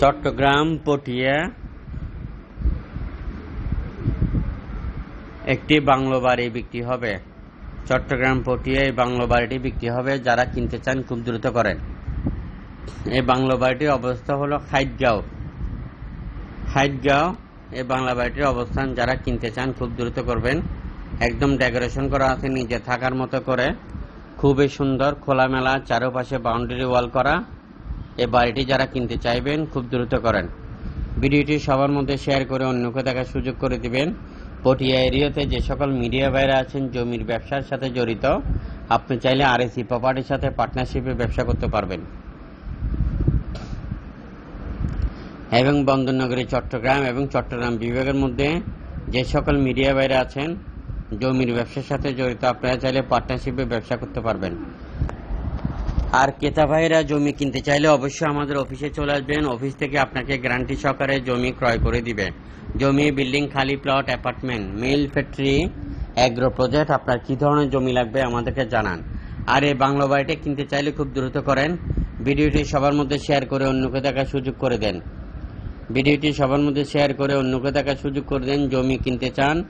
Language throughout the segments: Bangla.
চট্টগ্রাম, পটিয়া একটি বাংলো বাড়ি বিক্রি হবে। চট্টগ্রাম, পটিয়া এই বাংলো বাড়িটি বিক্রি হবে যারা কিনতে চান খুব দ্রুত করেন। এই বাংলো বাড়িটির অবস্থা হলো হাইটগাঁও হাইটগাঁও এই বাংলা বাড়িটির অবস্থান যারা কিনতে চান খুব দ্রুত করবেন। একদম ডেকোরেশন করা আছে, নিজে থাকার মতো করে। খুবই সুন্দর, খোলামেলা, চারপাশে বাউন্ডারি ওয়াল করা। এই বাড়িটি যারা কিনতে চাইবেন খুব দ্রুত করেন। ভিডিওটি সবার মধ্যে শেয়ার করে অন্যকে দেখার সুযোগ করে দিবেন। পটিয়া এরিয়াতে যে সকল মিডিয়া ভাইরা আছেন, জমির ব্যবসার সাথে জড়িত, আপনি চাইলে আরএসি প্রপার্টির সাথে পার্টনারশিপে ব্যবসা করতে পারবেন। এবং বন্দরনগরী, চট্টগ্রাম এবং চট্টগ্রাম বিভাগের মধ্যে যে সকল মিডিয়া ভাইরা আছেন, জমির ব্যবসার সাথে জড়িত, আপনারা চাইলে পার্টনারশিপে ব্যবসা করতে পারবেন। আর ক্রেতা জমি কিনতে চাইলে অবশ্যই আমাদের অফিসে চলে আসবেন। অফিস থেকে আপনাকে গ্যারান্টি সহকারে জমি ক্রয় করে দিবে। জমি, বিল্ডিং, খালি plot, apartment, mill, factory, agro project, আপনার কি ধরনের জমি লাগবে আমাদেরকে জানান। আর এই বাংলা বাড়িটা কিনতে চাইলে খুব দ্রুত করেন। ভিডিওটি সবার মধ্যে শেয়ার করে অন্যকে দেখার সুযোগ করে দেন। ভিডিওটি সবার মধ্যে শেয়ার করে অন্যকে দেখার সুযোগ করে দেন। জমি কিনতে চান,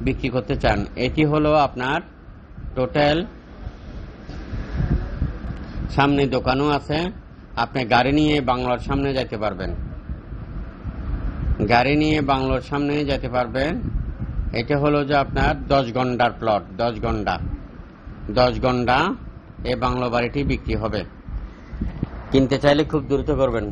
বিক্রি করতে চান। এটি হলো আপনার টোটাল সামনে দোকানও আছে। আপনি গাড়ি নিয়ে বাংলার সামনে যাইতে পারবেন। গাড়ি নিয়ে বাংলার সামনে যেতে পারবেন। এটা হলো যে আপনার দশ ঘণ্টার প্লট দশ ঘণ্টা। দশ ঘণ্টা এই বাংলো বাড়িটি বিক্রি হবে। কিনতে চাইলে খুব দ্রুত করবেন।